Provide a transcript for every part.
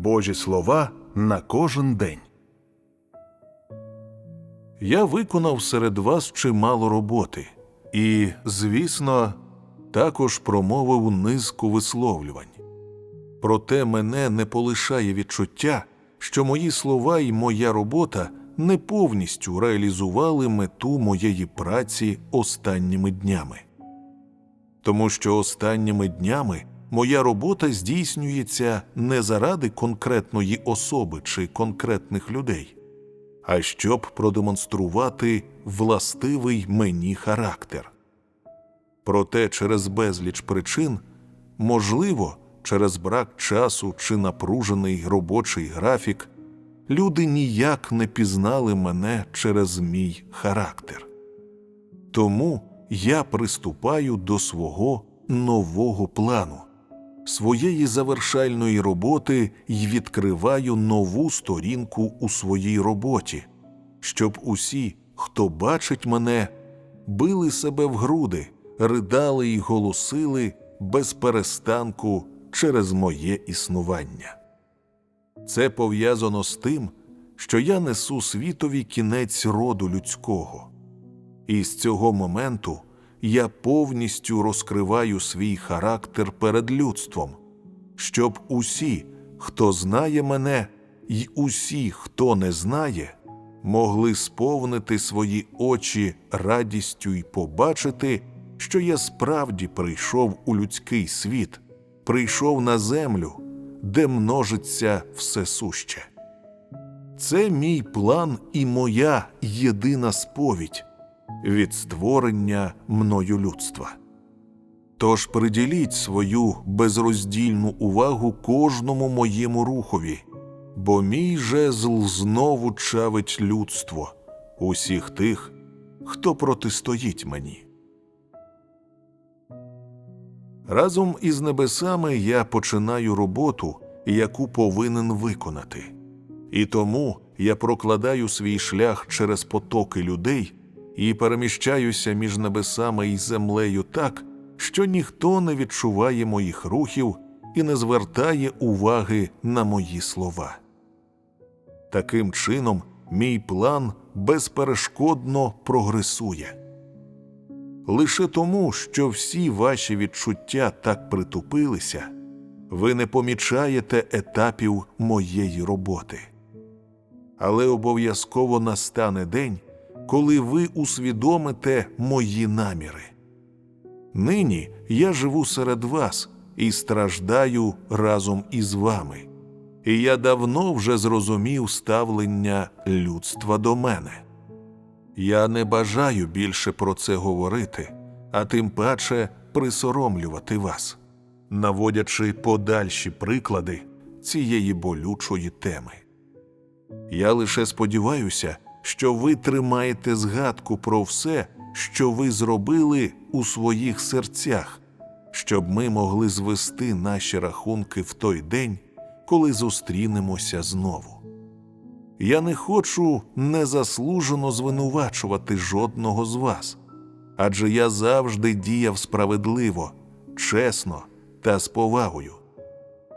Божі слова на кожен день. Я виконав серед вас чимало роботи, і, звісно, також промовив низку висловлювань. Проте мене не полишає відчуття, що мої слова і моя робота не повністю реалізували мету моєї праці останніми днями. Тому що останніми днями моя робота здійснюється не заради конкретної особи чи конкретних людей, а щоб продемонструвати властивий мені характер. Проте через безліч причин, можливо, через брак часу чи напружений робочий графік, люди ніяк не пізнали мене через мій характер. Тому я приступаю до свого нового плану, своєї завершальної роботи і відкриваю нову сторінку у своїй роботі, щоб усі, хто бачить мене, били себе в груди, ридали й голосили без перестанку через моє існування. Це пов'язано з тим, що я несу світові кінець роду людського. І з цього моменту я повністю розкриваю свій характер перед людством, щоб усі, хто знає мене, і усі, хто не знає, могли сповнити свої очі радістю й побачити, що я справді прийшов у людський світ, прийшов на землю, де множиться все суще. Це мій план і моя єдина сповідь від створення мною людства. Тож приділіть свою безроздільну увагу кожному моєму рухові, бо мій жезл знову чавить людство, усіх тих, хто протистоїть мені. Разом із небесами я починаю роботу, яку повинен виконати. І тому я прокладаю свій шлях через потоки людей і переміщаюся між небесами і землею так, що ніхто не відчуває моїх рухів і не звертає уваги на мої слова. Таким чином, мій план безперешкодно прогресує. Лише тому, що всі ваші відчуття так притупилися, ви не помічаєте етапів моєї роботи. Але обов'язково настане день, коли ви усвідомите мої наміри. Нині я живу серед вас і страждаю разом із вами, і я давно вже зрозумів ставлення людства до мене. Я не бажаю більше про це говорити, а тим паче присоромлювати вас, наводячи подальші приклади цієї болючої теми. Я лише сподіваюся, що ви тримаєте згадку про все, що ви зробили у своїх серцях, щоб ми могли звести наші рахунки в той день, коли зустрінемося знову. Я не хочу незаслужено звинувачувати жодного з вас, адже я завжди діяв справедливо, чесно та з повагою.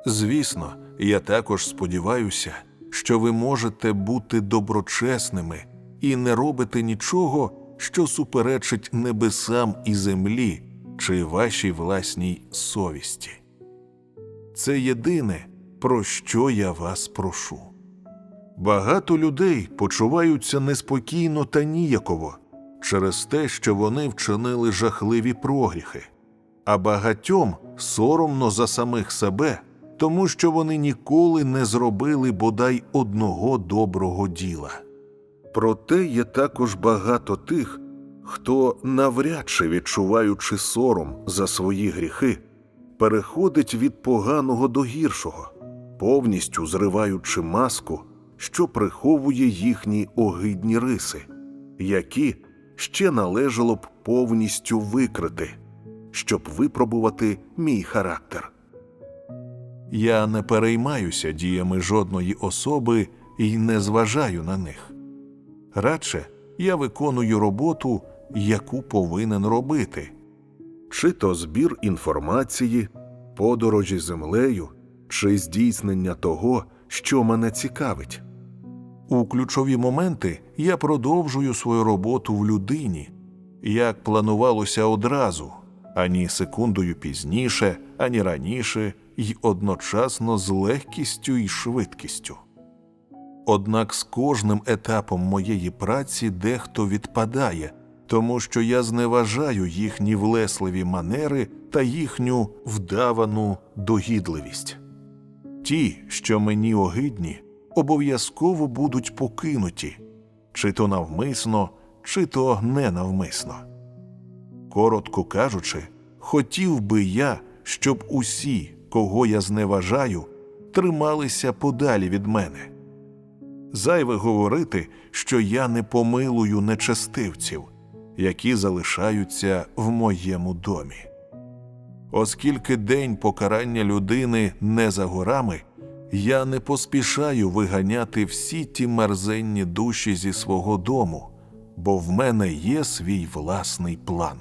Звісно, я також сподіваюся, що ви можете бути доброчесними і не робите нічого, що суперечить небесам і землі чи вашій власній совісті. Це єдине, про що я вас прошу. Багато людей почуваються неспокійно та ніяково через те, що вони вчинили жахливі прогріхи, а багатьом соромно за самих себе, тому що вони ніколи не зробили бодай одного доброго діла. Проте є також багато тих, хто, навряд чи відчуваючи сором за свої гріхи, переходить від поганого до гіршого, повністю зриваючи маску що приховує їхні огидні риси, які ще належало б повністю викрити, щоб випробувати мій характер. Я не переймаюся діями жодної особи і не зважаю на них. Радше я виконую роботу, яку повинен робити, чи то збір інформації, подорожі землею чи здійснення того, що мене цікавить. У ключові моменти я продовжую свою роботу в людині, як планувалося одразу, ані секундою пізніше, ані раніше, й одночасно з легкістю і швидкістю. Однак з кожним етапом моєї праці дехто відпадає, тому що я зневажаю їхні влесливі манери та їхню вдавану догідливість. Ті, що мені огидні, обов'язково будуть покинуті, чи то навмисно, чи то ненавмисно. Коротко кажучи, хотів би я, щоб усі, кого я зневажаю, трималися подалі від мене. Зайве говорити, що я не помилую нечестивців, які залишаються в моєму домі. Оскільки день покарання людини не за горами, я не поспішаю виганяти всі ті мерзенні душі зі свого дому, бо в мене є свій власний план.